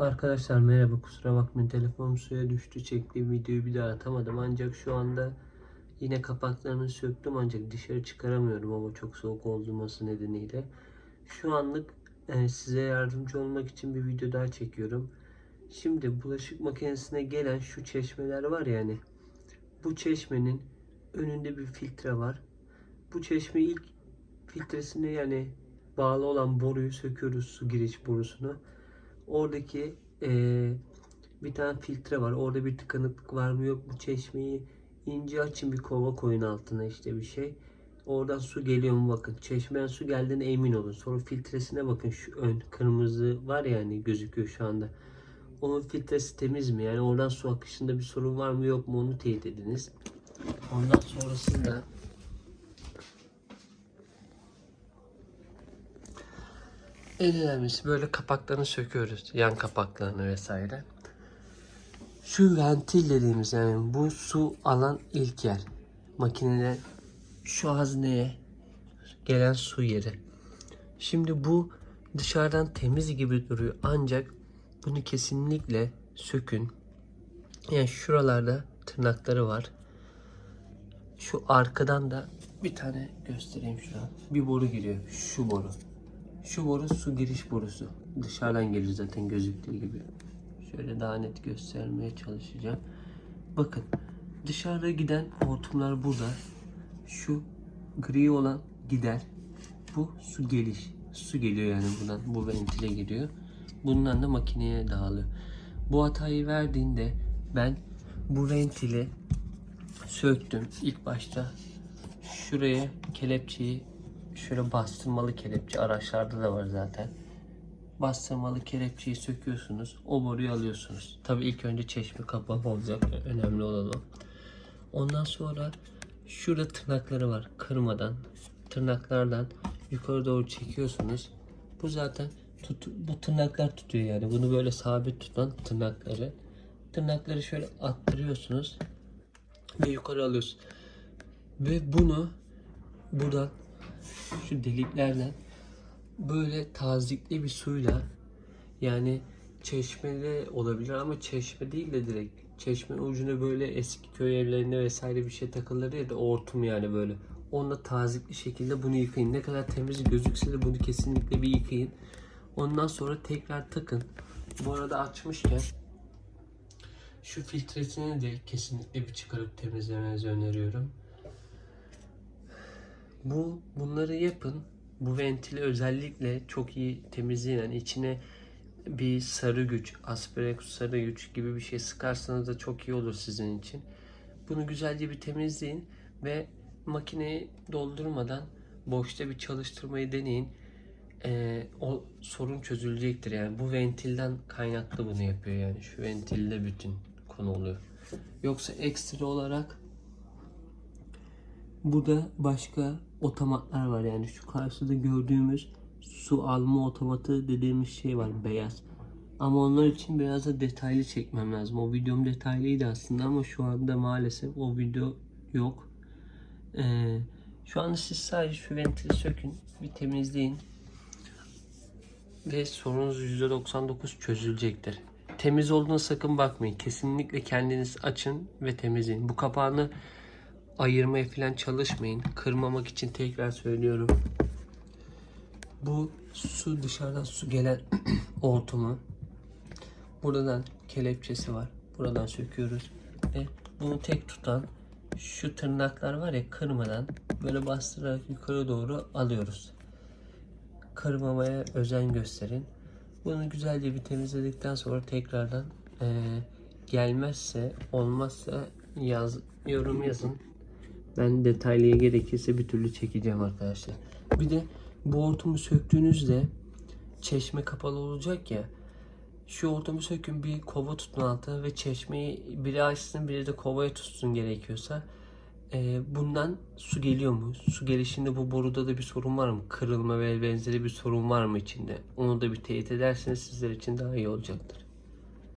Arkadaşlar merhaba kusura bakmayın telefonum suya düştü çektiğim videoyu bir daha atamadım ancak şu anda yine kapaklarını söktüm ancak dışarı çıkaramıyorum ama çok soğuk olması nedeniyle. Şu anlık e, size yardımcı olmak için bir video daha çekiyorum. Şimdi bulaşık makinesine gelen şu çeşmeler var ya hani bu çeşmenin önünde bir filtre var. Bu çeşme ilk filtresini yani bağlı olan boruyu söküyoruz su giriş borusunu. Oradaki eee, bir tane filtre var. Orada bir tıkanıklık var mı yok mu çeşmeyi ince açın bir kova koyun altına işte bir şey. Oradan su geliyor mu bakın. Çeşmeden su geldiğine emin olun. Sonra filtresine bakın şu ön kırmızı var ya hani gözüküyor şu anda. Onun filtresi temiz mi? Yani oradan su akışında bir sorun var mı yok mu onu teyit ediniz. Ondan sonrasında Önemlisi böyle kapaklarını söküyoruz. Yan kapaklarını vesaire. Şu ventil dediğimiz yani bu su alan ilk yer. Makinede şu hazneye gelen su yeri. Şimdi bu dışarıdan temiz gibi duruyor ancak bunu kesinlikle sökün. Yani şuralarda tırnakları var. Şu arkadan da bir tane göstereyim şu an. Bir boru giriyor. Şu boru. Şu boru su giriş borusu. Dışarıdan gelir zaten gözüktüğü gibi. Şöyle daha net göstermeye çalışacağım. Bakın dışarıda giden hortumlar burada. Şu gri olan gider. Bu su geliş. Su geliyor yani buradan. Bu ventile giriyor. Bundan da makineye dağılıyor. Bu hatayı verdiğinde ben bu ventili söktüm. İlk başta şuraya kelepçeyi şöyle bastırmalı kelepçe araçlarda da var zaten. Bastırmalı kelepçeyi söküyorsunuz. O boruyu alıyorsunuz. Tabii ilk önce çeşme kapağı olacak. Önemli olan o. Ondan sonra şurada tırnakları var. Kırmadan tırnaklardan yukarı doğru çekiyorsunuz. Bu zaten tut, bu tırnaklar tutuyor yani. Bunu böyle sabit tutan tırnakları. Tırnakları şöyle attırıyorsunuz ve yukarı alıyorsunuz. Ve bunu buradan şu deliklerden böyle tazikli bir suyla yani çeşmede olabilir ama çeşme değil de direkt çeşmenin ucuna böyle eski köy evlerinde vesaire bir şey takılır ya da hortum yani böyle. Onunla tazikli şekilde bunu yıkayın. Ne kadar temiz gözükse de bunu kesinlikle bir yıkayın. Ondan sonra tekrar takın. Bu arada açmışken şu filtresini de kesinlikle bir çıkarıp temizlemenizi öneriyorum. Bu bunları yapın. Bu ventili özellikle çok iyi temizleyin. Yani içine bir sarı güç, aspirex sarı güç gibi bir şey sıkarsanız da çok iyi olur sizin için. Bunu güzelce bir temizleyin ve makineyi doldurmadan boşta bir çalıştırmayı deneyin. Ee, o sorun çözülecektir yani. Bu ventilden kaynaklı bunu yapıyor yani. Şu ventilde bütün konu oluyor. Yoksa ekstra olarak Burada başka otomatlar var yani şu karşıda gördüğümüz su alma otomatı dediğimiz şey var beyaz. Ama onlar için biraz da detaylı çekmem lazım. O videom detaylıydı aslında ama şu anda maalesef o video yok. Ee, şu anda siz sadece şu ventili sökün, bir temizleyin ve sorunuz %99 çözülecektir. Temiz olduğuna sakın bakmayın. Kesinlikle kendiniz açın ve temizleyin. Bu kapağını ayırmaya falan çalışmayın. Kırmamak için tekrar söylüyorum. Bu su dışarıdan su gelen hortumu. Buradan kelepçesi var. Buradan söküyoruz. Ve bunu tek tutan şu tırnaklar var ya kırmadan böyle bastırarak yukarı doğru alıyoruz. Kırmamaya özen gösterin. Bunu güzelce bir temizledikten sonra tekrardan eee, gelmezse olmazsa yaz yorum yazın. Ben detaylıya gerekirse bir türlü çekeceğim arkadaşlar. Bir de bu hortumu söktüğünüzde çeşme kapalı olacak ya. Şu hortumu sökün bir kova tutun altına ve çeşmeyi biri açsın biri de kovaya tutsun gerekiyorsa. Ee, bundan su geliyor mu? Su gelişinde bu boruda da bir sorun var mı? Kırılma ve benzeri bir sorun var mı içinde? Onu da bir teyit ederseniz sizler için daha iyi olacaktır.